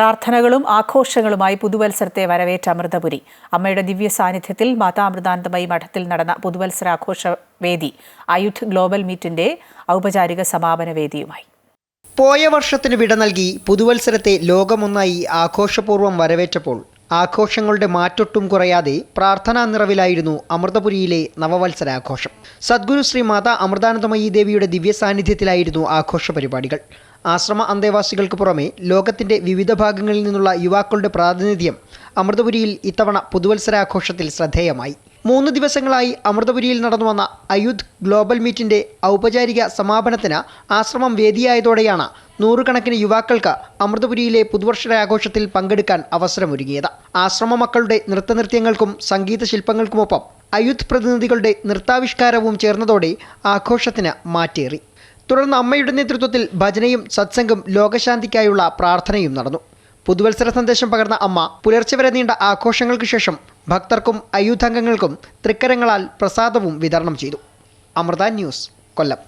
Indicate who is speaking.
Speaker 1: പ്രാർത്ഥനകളും ആഘോഷങ്ങളുമായി പുതുവത്സരത്തെ വരവേറ്റ അമൃതപുരി. അമ്മയുടെ ദിവ്യ സാന്നിധ്യത്തിൽ മാതാമൃതാനന്ദമയി മഠത്തിൽ നടന്ന പുതുവത്സരാഘോഷ വേദി ഗ്ലോബൽ മീറ്റിന്റെ ഔപചാരിക സമാപന വേദിയുമായി.
Speaker 2: പോയ വർഷത്തിന് വിട നൽകി പുതുവത്സരത്തെ ലോകമൊന്നായി ആഘോഷപൂർവം വരവേറ്റപ്പോൾ ആഘോഷങ്ങളുടെ മാറ്റൊട്ടും കുറയാതെ പ്രാർത്ഥനാ നിറവിലായിരുന്നു അമൃതപുരിയിലെ നവവത്സരാഘോഷം. സദ്ഗുരു ശ്രീ മാതാ അമൃതാനന്ദമയി ദേവിയുടെ ദിവ്യ സാന്നിധ്യത്തിലായിരുന്നു ആഘോഷ പരിപാടികൾ ആശ്രമ അന്തേവാസികൾക്ക് പുറമെ ലോകത്തിന്റെ വിവിധ ഭാഗങ്ങളിൽ നിന്നുള്ള യുവാക്കളുടെ പ്രാതിനിധ്യം അമൃതപുരിയിൽ ഇത്തവണ പുതുവത്സരാഘോഷത്തിൽ ശ്രദ്ധേയമായി. മൂന്ന് ദിവസങ്ങളായി അമൃതപുരിയിൽ നടന്നു വന്ന അയുദ്ധ് ഗ്ലോബൽ മീറ്റിന്റെ ഔപചാരിക സമാപനത്തിന് ആശ്രമം വേദിയായതോടെയാണ് നൂറുകണക്കിന് യുവാക്കൾക്ക് അമൃതപുരിയിലെ പുതുവർഷാഘോഷത്തിൽ പങ്കെടുക്കാൻ അവസരമൊരുങ്ങിയത്. ആശ്രമ മക്കളുടെ നൃത്തനൃത്യങ്ങൾക്കും സംഗീത ശില്പങ്ങൾക്കുമൊപ്പം അയുദ്ധ് പ്രതിനിധികളുടെ നൃത്താവിഷ്കാരവും ചേർന്നതോടെ ആഘോഷത്തിന് മാറ്റേറി. തുടർന്ന് അമ്മയുടെ നേതൃത്വത്തിൽ ഭജനയും സത്സംഗം ലോകശാന്തിക്കായുള്ള പ്രാർത്ഥനയും നടന്നു. പുതുവത്സര സന്ദേശം പകർന്ന അമ്മ പുലർച്ചെ വരെ നീണ്ട ആഘോഷങ്ങൾക്ക് ശേഷം ഭക്തർക്കും അയ്യൂഥാംഗങ്ങൾക്കും തൃക്കരങ്ങളാൽ പ്രസാദവും വിതരണം ചെയ്തു. അമൃത ന്യൂസ് കൊല്ലം.